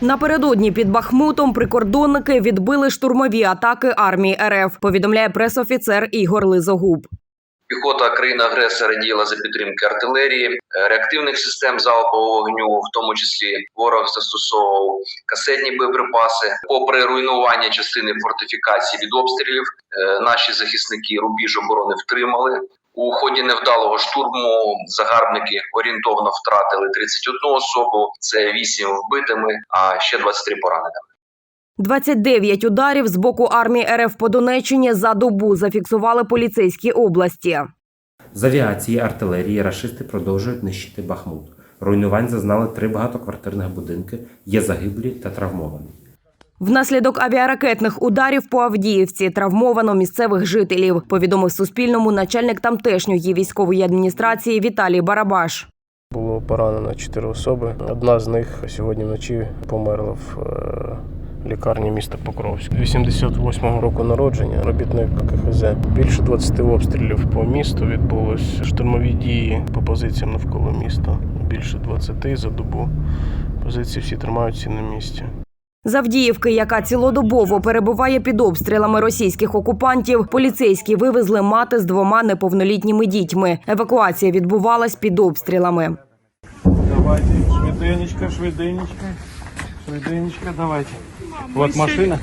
Напередодні під Бахмутом прикордонники відбили штурмові атаки армії РФ. Повідомляє пресофіцер Ігор Лизогуб. Піхота країни-агресора діяла за підтримки артилерії, е, реактивних систем залпового вогню, в тому числі ворог застосовував касетні боєприпаси. Попри руйнування частини фортифікацій від обстрілів, е, наші захисники рубіж оборони втримали. У ході невдалого штурму загарбники орієнтовно втратили 31 особу, це 8 вбитими, а ще 23 пораненими. 29 ударів з боку армії РФ по Донеччині за добу зафіксували поліцейські області. З авіації, артилерії рашисти продовжують нищити Бахмут. Руйнувань зазнали три багатоквартирних будинки, є загиблі та травмовані. Внаслідок авіаракетних ударів по Авдіївці травмовано місцевих жителів. Повідомив Суспільному начальник тамтешньої військової адміністрації Віталій Барабаш. Було поранено чотири особи. Одна з них сьогодні вночі померла в е, лікарні міста Покровськ. 88-го року народження, робітник КХЗ. Більше 20 обстрілів по місту відбулось. Штурмові дії по позиціям навколо міста. Більше 20 за добу. Позиції всі тримаються на місці. З Авдіївки, яка цілодобово перебуває під обстрілами російських окупантів, поліцейські вивезли мати з двома неповнолітніми дітьми. Евакуація відбувалась під обстрілами. Давайте, швиденечко, швиденечко, швиденечко, давайте. Вот машина.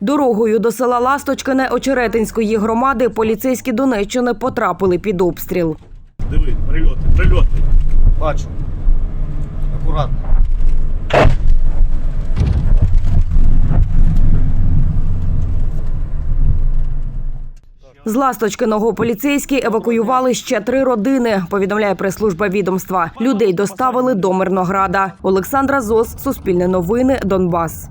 Дорогою до села Ласточкине Очеретинської громади поліцейські Донеччини потрапили під обстріл. Диви, прильоти, прильоти. Бачу. Акуратно. З Ласточкиного поліцейські евакуювали ще три родини. Повідомляє прес-служба відомства. Людей доставили до Мирнограда. Олександра Зос, Суспільне новини, Донбас.